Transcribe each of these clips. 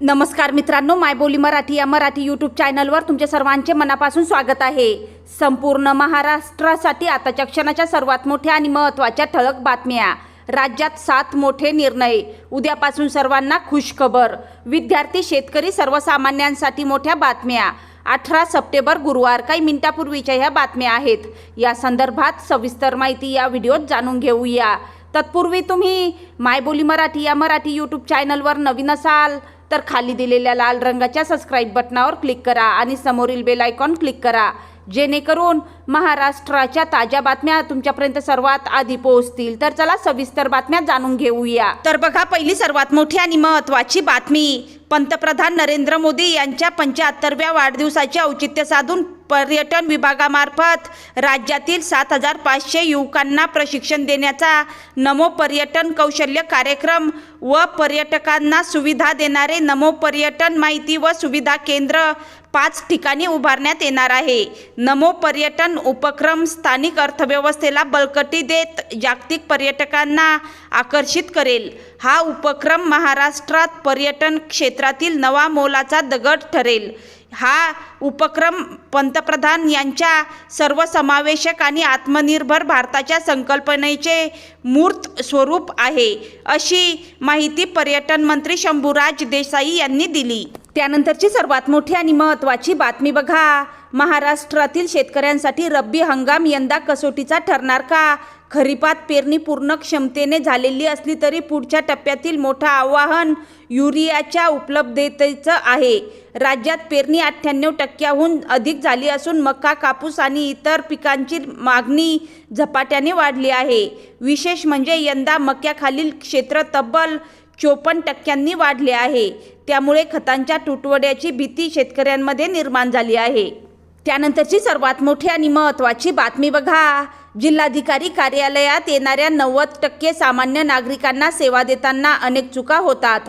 नमस्कार मित्रांनो मायबोली मराठी या मराठी यूट्यूब चॅनलवर तुमच्या सर्वांचे मनापासून स्वागत आहे. संपूर्ण महाराष्ट्रासाठी आताच्या क्षणाच्या सर्वात मोठ्या आणि महत्त्वाच्या ठळक बातम्या. राज्यात सात मोठे निर्णय. उद्यापासून सर्वांना खुशखबर. विद्यार्थी शेतकरी सर्वसामान्यांसाठी मोठ्या बातम्या. अठरा सप्टेंबर गुरुवार काही मिनिटापूर्वीच्या ह्या बातम्या आहेत. या संदर्भात सविस्तर माहिती या व्हिडिओत जाणून घेऊया. तत्पूर्वी तुम्ही मायबोली मराठी या मराठी यूट्यूब चॅनलवर नवीन असाल तर खाली दिलेल्या लाल रंगाच्या सबस्क्राईब बटनावर क्लिक करा आणि समोरील बेल आयकॉन क्लिक करा. जेणेकरून महाराष्ट्राच्या ताज्या बातम्या तुमच्यापर्यंत सर्वात आधी पोहोचतील. तर चला सविस्तर बातम्या जाणून घेऊया. तर बघा पहिली सर्वात मोठी आणि महत्त्वाची बातमी पंतप्रधान नरेंद्र मोदी यांच्या पंच्याहत्तरव्या वाढदिवसाचे औचित्य साधून पर्यटन विभागामार्फत राज्यातील सात हजार पाचशे युवकांना प्रशिक्षण देण्याचा नमो पर्यटन कौशल्य कार्यक्रम व पर्यटकांना सुविधा देणारे नमो पर्यटन माहिती व सुविधा केंद्र पाच ठिकाणी उभारण्यात येणार आहे. नमो पर्यटन उपक्रम स्थानिक अर्थव्यवस्थेला बळकटी देत जागतिक पर्यटकांना आकर्षित करेल. हा उपक्रम महाराष्ट्रात पर्यटन क्षेत्रातील नवा मोलाचा दगड ठरेल. हा उपक्रम पंतप्रधान यांच्या सर्वसमावेशक आणि आत्मनिर्भर भारताच्या संकल्पनेचे मूर्त स्वरूप आहे अशी माहिती पर्यटन मंत्री शंभूराज देसाई यांनी दिली. त्यानंतरची सर्वात मोठी आणि महत्त्वाची बातमी बघा. महाराष्ट्रातील शेतकऱ्यांसाठी रब्बी हंगाम यंदा कसोटीचा ठरणार का? खरीपात पेरणी पूर्ण क्षमतेने झालेली असली तरी पुढच्या टप्प्यातील मोठं आव्हान युरियाच्या उपलब्धतेचं आहे. राज्यात पेरणी अठ्ठ्याण्णव टक्क्याहून अधिक झाली असून मका कापूस आणि इतर पिकांची मागणी झपाट्याने वाढली आहे. विशेष म्हणजे यंदा मक्याखालील क्षेत्र तब्बल चोपन्न टक्क्यांनी वाढले आहे. त्यामुळे खतांच्या तुटवड्याची भीती शेतकऱ्यांमध्ये निर्माण झाली आहे. त्यानंतरची सर्वात मोठी आणि महत्त्वाची बातमी बघा. जिल्हाधिकारी कार्यालयात येणाऱ्या नव्वद टक्के सामान्य नागरिकांना सेवा देताना अनेक चुका होतात.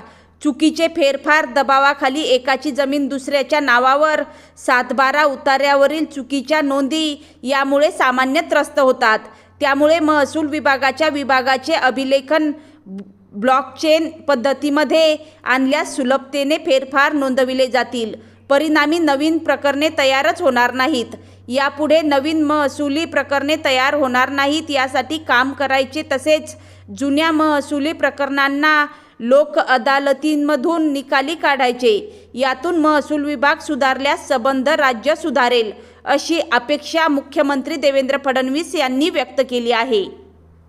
चुकीचे फेरफार दबावाखाली एकाची जमीन दुसऱ्याच्या नावावर सातबारा उतार्यावरील चुकीच्या नोंदी यामुळे सामान्य त्रस्त होतात. त्यामुळे महसूल विभागाच्या विभागाचे अभिलेखन ब्लॉकचेन पद्धतीमध्ये आणल्यास सुलभतेने फेरफार नोंदविले जातील. परिणामी नवीन प्रकरणे तयारच होणार नाहीत. यापुढे नवीन महसुली प्रकरणे तयार होणार नाहीत यासाठी काम करायचे तसेच जुन्या महसुली प्रकरणांना लोक अदालतींमधून निकाली काढायचे. यातून महसूल विभाग सुधारल्यास संबंध राज्य सुधारेल अशी अपेक्षा मुख्यमंत्री देवेंद्र फडणवीस यांनी व्यक्त केली आहे.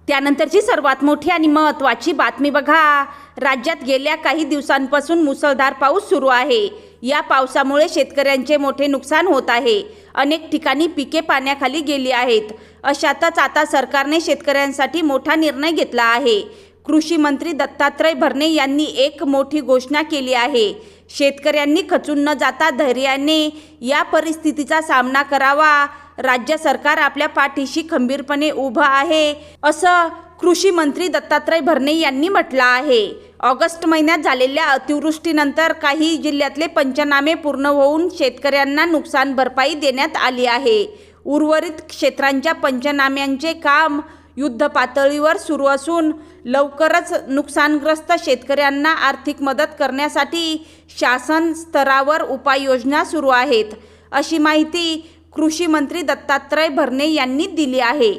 त्यानंतरची सर्वात मोठी आणि महत्त्वाची बातमी बघा. राज्यात गेल्या काही दिवसांपासून मुसळधार पाऊस सुरू आहे. या पावसामुळे शेतकऱ्यांचे मोठे नुकसान होत आहे. अनेक ठिकाणी पिके पाण्याखाली गेली आहेत. अशातच आता सरकारने शेतकऱ्यांसाठी मोठा निर्णय घेतला आहे. कृषी मंत्री दत्तात्रय भरणे यांनी एक मोठी घोषणा केली आहे. शेतकऱ्यांनी खचून न जाता धैर्याने या परिस्थितीचा सामना करावा. राज्य सरकार आपल्या पाठीशी खंबीरपणे उभं आहे असं कृषी मंत्री दत्तात्रय भरणे यांनी म्हटलं आहे. ऑगस्ट महिन्यात झालेल्या अतिवृष्टीनंतर काही जिल्ह्यातले पंचनामे पूर्ण होऊन शेतकऱ्यांना नुकसान भरपाई देण्यात आली आहे. उर्वरित क्षेत्रांच्या पंचनाम्यांचे काम युद्ध पातळीवर सुरू असून लवकरच नुकसानग्रस्त शेतकऱ्यांना आर्थिक मदत करण्यासाठी शासन स्तरावर उपाययोजना सुरू आहेत अशी माहिती कृषी मंत्री दत्तात्रय भरणे यांनी दिली आहे.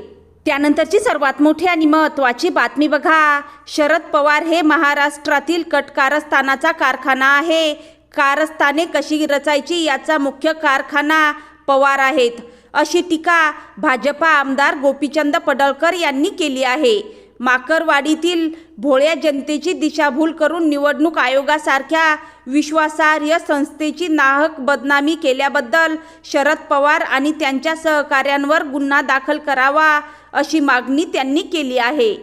त्यानंतरची सर्वात मोठी आणि महत्त्वाची बातमी बघा. शरद पवार हे महाराष्ट्रातील कट कारस्थानाचा कारखाना आहे. कारस्थाने कशी रचायची याचा मुख्य कारखाना पवार आहेत. अशी टीका भाजपा आमदार गोपीचंद पडळकर यांनी केली आहे. माकरवाडीतील भोळ्या जनतेची दिशाभूल करून निवडणूक आयोगासारख्या विश्वासार्ह संस्थेची नाहक बदनामी केल्याबद्दल शरद पवार आणि त्यांच्या सहकाऱ्यांवर गुन्हा दाखल करावा अशी मागणी त्यांनी केली आहे.